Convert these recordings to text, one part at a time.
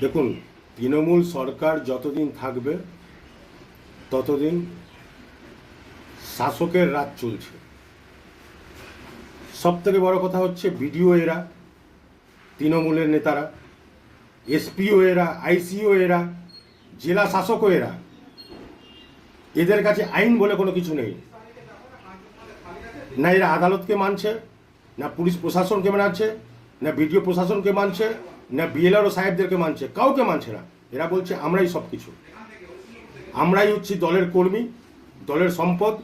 দেখুন, তৃণমূল সরকার যতদিন থাকবে, ততদিন শাসকের রাজ চলছে। সব থেকে বড় কথা হচ্ছে বিডিও এরা, তৃণমূলের নেতারা, এসপিও এরা, আইসিও এরা, জেলা শাসকও এরা। এদের কাছে আইন বলে কোনো কিছু নেই। না এরা আদালতকে মানছে, না পুলিশ প্রশাসনকে মানছে, না বিডিও প্রশাসনকে মানছে না বিএলআরও সাহেবদেরকে মানছে, কাউকে মানছে না। এরা বলছে, আমরাই সব কিছু আমরাই হচ্ছি দলের কর্মী, দলের সম্পদ।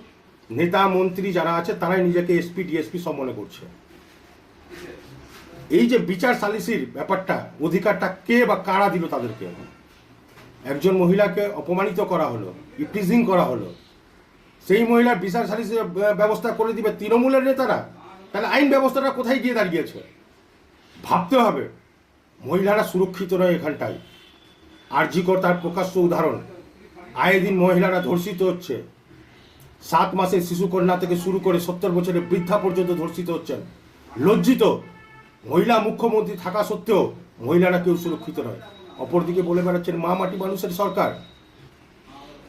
নেতা, মন্ত্রী যারা আছে, তারাই নিজেকে এসপি ডিএসপি সব মনে করছে। এই যে বিচার সালিসির ব্যাপারটা, অধিকারটা কে বা কারা দিল তাদেরকে? একজন মহিলাকে অপমানিত করা হলো ইপ্রিজিং করা হলো। সেই মহিলার বিচার সালিসির ব্যবস্থা করে দিবে তৃণমূলের নেতারা? তাহলে আইন ব্যবস্থাটা কোথায় গিয়ে দাঁড়িয়েছে? ভাবতে হবে। মহিলারা সুরক্ষিত নয় এখানটায়। আরজিকর তার প্রকাশ্য উদাহরণ। আয়ে দিন মহিলারা ধর্ষিত হচ্ছে। সাত মাসের শিশুকন্যা থেকে শুরু করে সত্তর বছরের বৃদ্ধা পর্যন্ত ধর্ষিত হচ্ছেন। লজ্জিত। মহিলা মুখ্যমন্ত্রী থাকা সত্ত্বেও মহিলারা কেউ সুরক্ষিত নয়। অপরদিকে বলে বেড়াচ্ছেন, মা মাটি মানুষের সরকার।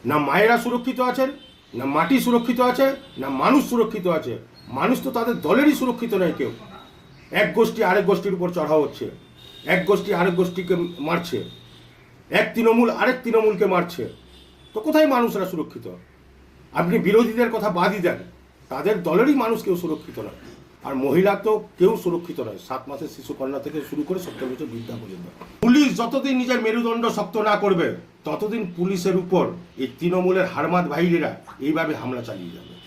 না মায়েরা সুরক্ষিত আছেন, না মাটি সুরক্ষিত আছে, না মানুষ সুরক্ষিত আছে। মানুষ তো তাদের দলেরই সুরক্ষিত নয় কেউ। এক গোষ্ঠী আরেক গোষ্ঠীর উপর চড়া হচ্ছে। এক গোষ্ঠী আরেক গোষ্ঠীকে মারছে। এক তৃণমূল আরেক তৃণমূলকে মারছে। তো কোথায় মানুষরা সুরক্ষিত? আপনি বিরোধীদের কথা বাদই দেন। তাদের দলেরই মানুষ কেউ সুরক্ষিত নয়। আর মহিলা তো কেউ সুরক্ষিত নয়। সাত মাসের শিশু কন্যা থেকে শুরু করে সত্তর বছর বৃদ্ধা পর্যন্ত। পুলিশ যতদিন নিজের মেরুদণ্ড শক্ত না করবে, ততদিন পুলিশের উপর এই তৃণমূলের হারমাত ভাইরেরা এইভাবে হামলা চালিয়ে যাবে।